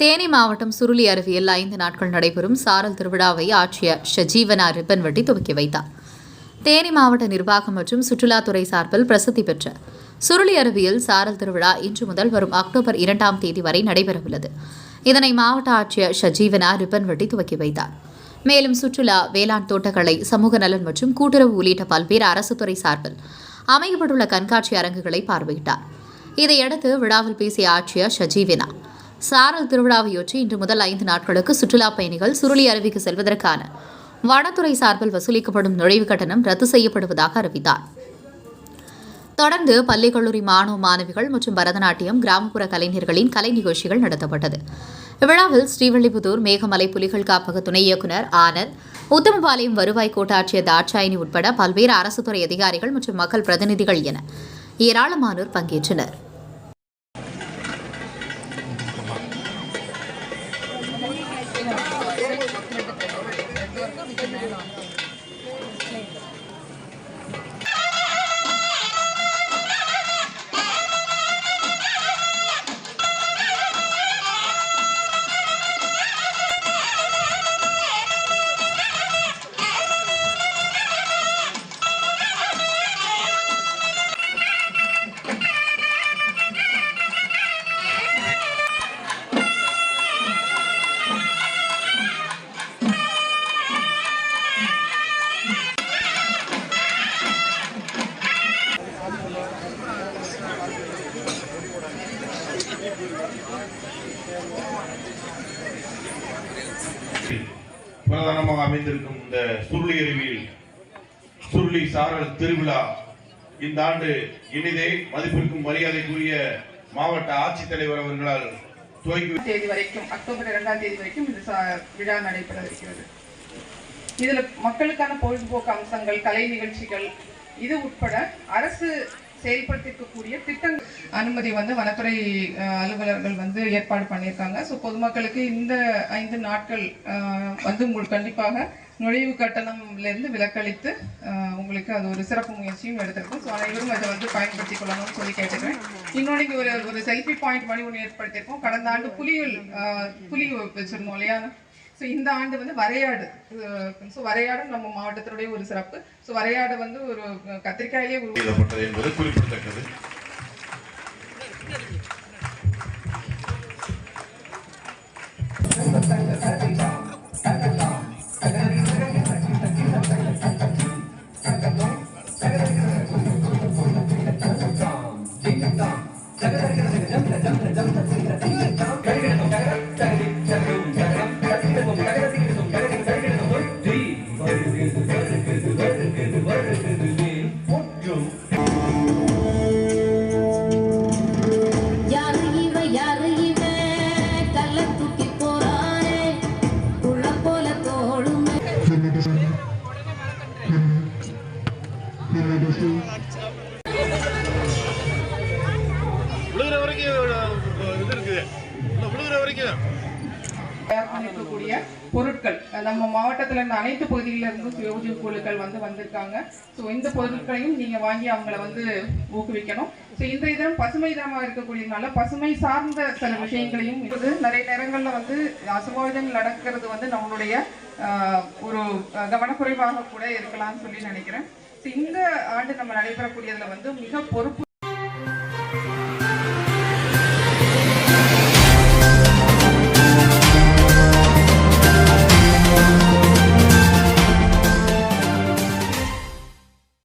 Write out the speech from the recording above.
தேனி மாவட்டம் சுருளி அருவியில் ஐந்து நாட்கள் நடைபெறும் சாரல் திருவிழாவை ஆட்சியர் ஷஜீவனா ரிப்பன் வெட்டி துவக்கி வைத்தார். தேனி மாவட்ட நிர்வாகம் மற்றும் சுற்றுலாத்துறை சார்பில் பிரசித்தி பெற்ற சுருளி அருவியில் சாரல் திருவிழா இன்று முதல் வரும் அக்டோபர் இரண்டாம் தேதி வரை நடைபெறவுள்ளது. இதனை மாவட்ட ஆட்சியர் ஷஜீவனா ரிப்பன் வெட்டி துவக்கி வைத்தார். மேலும் சுற்றுலா வேளாண் தோட்டக்கலை சமூக நலன் மற்றும் கூட்டுறவு உள்ளிட்ட பல்வேறு அரசு துறை சார்பில் அமைக்கப்பட்டுள்ள கண்காட்சி அரங்குகளை பார்வையிட்டார். இதையடுத்து விழாவில் பேசிய ஆட்சியர் ஷஜீவினா சாரல் திருவிழாவையொற்றி இன்று முதல் ஐந்து நாட்களுக்கு சுற்றுலா பயணிகள் சுருளி அருவிக்கு செல்வதற்கான வனத்துறை சார்பில் வசூலிக்கப்படும் நுழைவு கட்டணம் ரத்து செய்யப்படுவதாக அறிவித்தார். தொடர்ந்து பள்ளி கல்லூரி மாணவ மாணவிகள் மற்றும் பரதநாட்டியம் கிராமப்புற கலைஞர்களின் கலை நிகழ்ச்சிகள் நடத்தப்பட்டது. இவ்விழாவில் ஸ்ரீவில்லிபுத்தூர் மேகமலை புலிகள் காப்பக துணை இயக்குநர் ஆனந்த் உத்தமபாளையம் வருவாய் கோட்டாட்சியர் தாட்சாயினி உட்பட பல்வேறு அரசு துறை அதிகாரிகள் மற்றும் மக்கள் பிரதிநிதிகள் என ஏராளமானோர் பங்கேற்றனர். 你跟出去了。பிரதானமாக அமைந்திருக்கும் இந்த சுருளி அருவியில் சுருளி சாரல் திருவிழா இந்த ஆண்டு இனிதே மதிப்பிற்கும் மரியாதைக்குரிய மாவட்ட ஆட்சித்தலைவர் அவர்களால் துவங்கி தேதி வரைக்கும் அக்டோபர் இரண்டாம் தேதி வரைக்கும் இந்த விழா நடைபெற இருக்கிறது இதுல மக்களுக்கான பொழுதுபோக்கு அம்சங்கள் கலை நிகழ்ச்சிகள் இது உட்பட அரசு செயல்படுத்திருக்கக்கூடிய திட்டங்கள். அனுமதி வந்து வனத்துறை அலுவலர்கள் வந்து ஏற்பாடு பண்ணியிருக்காங்க. ஸோ பொதுமக்களுக்கு இந்த ஐந்து நாட்கள் வந்து உங்களுக்கு கண்டிப்பாக நுழைவு கட்டணம்லேருந்து விலக்களித்து உங்களுக்கு அது ஒரு சிறப்பு முயற்சியும் எடுத்திருக்கும். ஸோ அனைவரும் அதை வந்து பயன்படுத்திக் கொள்ளணும்னு சொல்லி கேட்டுக்கிறேன். இன்னொன்று இங்கே ஒரு ஒரு செல்ஃபி பாயிண்ட் மாதிரி ஒன்று ஏற்படுத்தியிருக்கோம். கடந்த ஆண்டு புலிகள் புலி வச்சிருந்தோம் இல்லையா? ஸோ இந்த ஆண்டு வந்து வரையாடு. ஸோ வரையாடும் நம்ம மாவட்டத்தினுடைய ஒரு சிறப்பு. ஸோ வரையாடு வந்து ஒரு அஹ், கத்திரிக்காயிலே உருவ எழுதப்பட்டது என்பது குறிப்பிடத்தக்கது. யாரு இவ யாரு விழுகிற வரைக்கும் இது இருக்குது இன்னும் விழுகிற வரைக்கும் தயார் பண்ணிருக்கக்கூடிய பொருட்கள் நம்ம மாவட்டத்தில் இருந்த அனைத்து பகுதிகளிலிருந்து சுயோஜி சுய உதவி குழுக்கள் வந்து வந்திருக்காங்க. ஸோ இந்த பொருட்களையும் நீங்கள் வாங்கி அவங்கள வந்து ஊக்குவிக்கணும். ஸோ இன்றைய தினம் பசுமை தினமாக இருக்கக்கூடியதுனால பசுமை சார்ந்த சில விஷயங்களையும் இது நிறைய நேரங்களில் வந்து அசுபாவிதங்கள் நடக்கிறது வந்து நம்மளுடைய ஒரு கவனக்குறைவாக கூட இருக்கலாம்னு சொல்லி நினைக்கிறேன். ஸோ இந்த ஆண்டு நம்ம நடைபெறக்கூடியதில் வந்து மிக பொறுப்பு